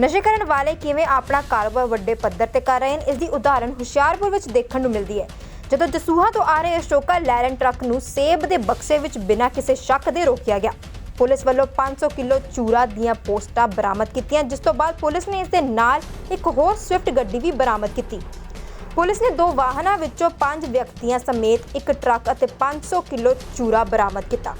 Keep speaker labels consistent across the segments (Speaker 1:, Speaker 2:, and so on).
Speaker 1: ਨਸ਼ੇ ਕਰਨ ਵਾਲੇ ਕਿਵੇਂ ਆਪਣਾ ਕਾਰੋਬਾਰ ਵੱਡੇ ਪੱਧਰ ਤੇ ਕਰ ਰਹੇ ਹਨ, ਇਸ ਦੀ ਉਦਾਹਰਣ ਹੁਸ਼ਿਆਰਪੁਰ ਵਿੱਚ ਦੇਖਣ ਨੂੰ ਮਿਲਦੀ ਹੈ। ਜਦੋਂ ਦਸੂਹਾ ਤੋਂ ਆ ਰਹੇ ਅਸ਼ੋਕਾ ਲੈਰਨ ਟਰੱਕ ਨੂੰ ਸੇਬ ਦੇ ਬਕਸੇ ਵਿੱਚ ਬਿਨਾਂ ਕਿਸੇ ਸ਼ੱਕ ਦੇ ਰੋਕਿਆ ਗਿਆ। ਪੁਲਿਸ ਵੱਲੋਂ 500 ਕਿਲੋ ਚੂਰਾ ਦੀਆਂ ਪੋਸਟਾਂ ਬਰਾਮਦ ਕੀਤੀਆਂ, ਜਿਸ ਤੋਂ ਬਾਅਦ ਪੁਲਿਸ ਨੇ ਇਸ ਦੇ ਨਾਲ ਇੱਕ ਹੋਰ ਸਵਿਫਟ ਗੱਡੀ ਵੀ ਬਰਾਮਦ ਕੀਤੀ। ਪੁਲਿਸ ਨੇ ਦੋ ਵਾਹਨਾਂ ਵਿੱਚੋਂ ਪੰਜ ਵਿਅਕਤੀਆਂ ਸਮੇਤ ਇੱਕ ਟਰੱਕ ਅਤੇ 500 ਕਿਲੋ ਚੂਰਾ ਬਰਾਮਦ ਕੀਤਾ।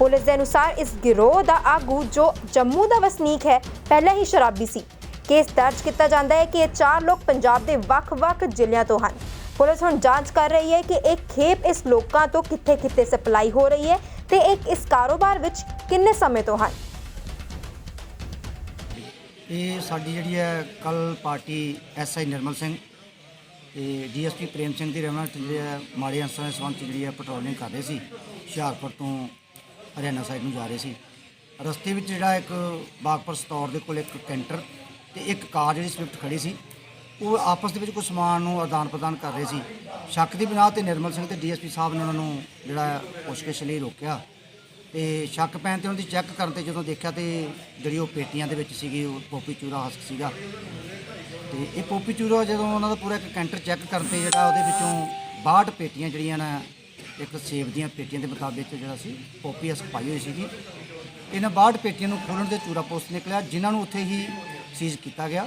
Speaker 1: ਪੁਲਿਸ ਦੇ ਅਨੁਸਾਰ ਇਸ ਗਿਰੋਹ ਦਾ ਆਗੂ ਜੋ ਜੰਮੂ ਦਾ ਵਸਨੀਕ ਹੈ, ਪਹਿਲਾਂ ਹੀ ਸ਼ਰਾਬੀ ਸੀ। ਕੇਸ ਦਰਜ ਕੀਤਾ ਜਾਂਦਾ ਹੈ ਕਿ ਇਹ ਚਾਰ ਲੋਕ ਪੰਜਾਬ ਦੇ ਵੱਖ-ਵੱਖ ਜ਼ਿਲ੍ਹਿਆਂ ਤੋਂ ਹਨ। ਪੁਲਿਸ ਹੁਣ ਜਾਂਚ ਕਰ ਰਹੀ ਹੈ ਕਿ ਇਹ ਖੇਪ ਇਸ ਲੋਕਾਂ ਤੋਂ ਕਿੱਥੇ-ਕਿੱਥੇ ਸਪਲਾਈ ਹੋ ਰਹੀ ਹੈ ਤੇ ਇਹ ਇਸ ਕਾਰੋਬਾਰ ਵਿੱਚ ਕਿੰਨੇ ਸਮੇਂ ਤੋਂ ਹਨ?
Speaker 2: ਇਹ ਸਾਡੀ ਜਿਹੜੀ ਹੈ, ਕੱਲ ਪਾਰਟੀ ਐਸਆਈ ਨਿਰਮਲ ਸਿੰਘ ਤੇ ਡੀਐਸਪੀ ਪ੍ਰੇਮ ਸਿੰਘ ਦੀ ਰਹਿਮਤ ਜਿਹੜੀ ਮਾੜੇ ਅੰਸਰਾਂ ਦੇ ਸੰਬੰਧ ਜਿਹੜੀ ਹੈ ਪੈਟਰੋਲਿੰਗ ਕਰ ਰਹੇ ਸੀ। ਹੁਸ਼ਿਆਰਪੁਰ ਤੋਂ ਹਰਿਆਣਾ ਸਾਈਡ ਨੂੰ ਜਾ ਰਹੇ ਸੀ। ਰਸਤੇ ਵਿੱਚ ਜਿਹੜਾ ਇੱਕ ਬਾਗਪੁਰ ਸਤੌਰ ਦੇ ਕੋਲ ਇੱਕ ਕੈਂਟਰ ਤੇ ਇੱਕ ਕਾਰ ਜਿਹੜੀ ਸਵਿਫਟ ਖੜੀ ਸੀ, ਉਹ ਆਪਸ ਦੇ ਵਿੱਚ ਕੋਈ ਸਮਾਨ ਨੂੰ ਆਦਾਨ ਪ੍ਰਦਾਨ ਕਰ ਰਹੇ ਸੀ। ਸ਼ੱਕ ਦੀ ਬਿਨਾਹ ਤੇ ਨਿਰਮਲ ਸਿੰਘ ਤੇ ਡੀਐਸਪੀ ਸਾਹਿਬ ਨੇ ਉਹਨਾਂ ਨੂੰ ਜਿਹੜਾ ਪੁੱਛਗਿੱਛ ਲਈ ਰੋਕਿਆ ਤੇ ਸ਼ੱਕ ਪੈਣ ਤੇ ਉਹਨਾਂ ਦੀ ਚੈੱਕ ਕਰਨ ਤੇ ਜਦੋਂ ਦੇਖਿਆ ਤੇ ਜਿਹੜੀ ਉਹ ਪੇਟੀਆਂ ਦੇ ਵਿੱਚ ਸੀਗੀ, ਉਹ ਪੋਪੀ ਚੂਰਾ ਹਸਕ ਸੀਗਾ। ਤੇ ਇਹ ਪੋਪੀ ਚੂਰਾ ਜਦੋਂ ਉਹਨਾਂ ਦਾ ਪੂਰਾ ਇੱਕ ਕੈਂਟਰ ਚੈੱਕ ਕਰਨ ਤੇ ਜਿਹੜਾ ਉਹਦੇ ਵਿੱਚੋਂ 62 ਪੇਟੀਆਂ ਜਿਹੜੀਆਂ ਨੇ ਇੱਕ ਸੇਬ ਦੀਆਂ ਪੇਟੀਆਂ ਦੇ ਮੁਤਾਬਿਕ ਜਿਹੜਾ ਸੀ ਹਸਕ ਪਾਈ ਹੋਈ ਸੀਗੀ। ਇਹਨਾਂ 62 ਪੇਟੀਆਂ ਨੂੰ ਖੋਲ੍ਹਣ ਦੇ ਚੂਰਾ ਪੋਸਟ ਨਿਕਲਿਆ ਜਿਨ੍ਹਾਂ ਨੂੰ ਉੱਥੇ ਹੀ ਸੀਜ਼ ਕੀਤਾ ਗਿਆ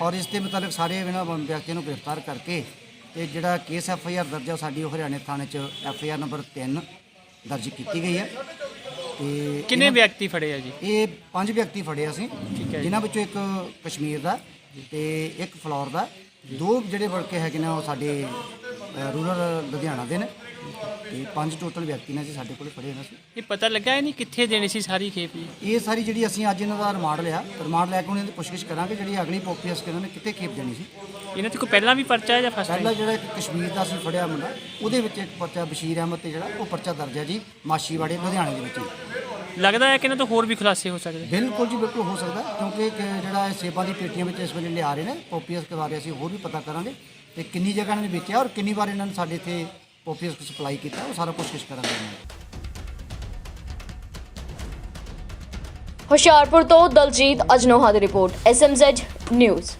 Speaker 2: ਔਰ ਇਸ ਦੇ ਮੁਤਾਬਿਕ ਸਾਰੇ ਇਹਨਾਂ ਵਿਅਕਤੀਆਂ ਨੂੰ ਗ੍ਰਿਫਤਾਰ ਕਰਕੇ ਤੇ ਜਿਹੜਾ ਕੇਸ ਐਫ ਆਈ ਆਰ ਦਰਜ ਆ ਸਾਡੀ ਉਹ ਹਰਿਆਣੇ ਥਾਣੇ 'ਚ ਐਫ ਆਈ ਆਰ ਨੰਬਰ 3 ਦਰਜ ਕੀਤੀ ਗਈ ਹੈ ਤੇ
Speaker 3: ਕਿੰਨੇ ਵਿਅਕਤੀ ਫੜੇ ਆ ਜੀ?
Speaker 2: ਇਹ ਪੰਜ ਵਿਅਕਤੀ ਫੜੇ ਅਸੀਂ
Speaker 3: ਹੈ।
Speaker 2: ਜਿਨ੍ਹਾਂ ਵਿੱਚੋਂ ਇੱਕ ਕਸ਼ਮੀਰ ਦਾ ਤੇ ਇੱਕ ਫਲੋਰ ਦਾ। ਦੋ ਜਿਹੜੇ ਵਰਕੇ ਹੈਗੇ ਨੇ ਉਹ ਸਾਡੇ ਰੂਰਲ ਲੁਧਿਆਣਾ ਦੇ ਨੇ। ਤੇ ਪੰਜ ਟੋਟਲ ਵਿਅਕਤੀ ਨੇ ਜੀ ਸਾਡੇ ਕੋਲ ਫੜੇ ਨੇ ਅਸੀਂ।
Speaker 3: ਇਹ ਪਤਾ ਲੱਗਾ ਇਹ ਨਹੀਂ ਕਿੱਥੇ ਦੇਣੀ ਸੀ ਸਾਰੀ ਖੇਪ ਜੀ?
Speaker 2: ਇਹ ਸਾਰੀ ਜਿਹੜੀ ਅਸੀਂ ਅੱਜ ਇਹਨਾਂ ਦਾ ਰਿਮਾਂਡ ਲਿਆ ਰਿਮਾਂਡ ਲੈ ਕੇ ਉਹਨਾਂ ਦੀ ਪੁੱਛਗਿੱਛ ਕਰਾਂਗੇ ਜਿਹੜੀ ਅਗਲੀ ਪੋਪੀਐਸ ਕਿ ਇਹਨਾਂ ਨੇ ਕਿੱਥੇ ਖੇਪ ਦੇਣੀ ਸੀ।
Speaker 3: ਇਹਨਾਂ ਤੇ ਕੋਈ ਪਹਿਲਾਂ ਵੀ ਪਰਚਾ ਹੈ ਜਾਂ ਫਸਟ
Speaker 2: ਪਹਿਲਾ ਜਿਹੜਾ ਇੱਕ ਕਸ਼ਮੀਰ ਦਾ ਅਸੀਂ ਫੜਿਆ ਮੁੰਡਾ ਉਹਦੇ ਵਿੱਚ ਇੱਕ ਪਰਚਾ ਬਸ਼ੀਰ ਅਹਿਮਦ ਤੇ ਜਿਹੜਾ ਉਹ ਪਰਚਾ ਦਰਜ ਹੈ ਜੀ ਮਾਸ਼ੀਵਾੜੇ ਲੁਧਿਆਣੇ ਦੇ ਵਿੱਚ।
Speaker 3: ਲੱਗਦਾ ਹੈ ਕਿ ਇਹਨਾਂ ਤੋਂ ਹੋਰ ਵੀ ਖੁਲਾਸੇ ਹੋ ਸਕਦੇ
Speaker 2: ਬਿਲਕੁਲ ਜੀ ਬਿਲਕੁਲ ਹੋ ਸਕਦਾ ਕਿਉਂਕਿ ਜਿਹੜਾ ਇਹ ਸੇਬਾਂ ਦੀ ਪੇਟੀਆਂ ਵਿੱਚ ਇਸ ਵੇਲੇ ਲਿਆ ਰਹੇ ਨੇ ਪੋਪੀਅਸ ਦੇ ਬਾਰੇ ਅਸੀਂ ਹੋਰ ਵੀ ਪਤਾ ਕਰਾਂਗੇ ਤੇ ਕਿੰਨੀ ਜਗ੍ਹਾ ਇਹਨਾਂ ਨੇ ਵੇਚਿਆ ਔਰ ਕਿੰਨੀ ਵਾਰ ਇਹਨਾਂ ਨੇ ਸਾਡੇ ਇੱਥੇ ਪੋਪੀਅਸ ਸਪਲਾਈ ਕੀਤਾ ਉਹ ਸਾਰਾ ਕੁਝ ਕਰਾਂਗੇ।
Speaker 4: ਹੁਸ਼ਿਆਰਪੁਰ ਤੋਂ ਦਲਜੀਤ ਅਜਨੋਹਾ ਦੀ ਰਿਪੋਰਟ ਐਸਐਮਜ਼ੈਡ ਨਿਊਜ਼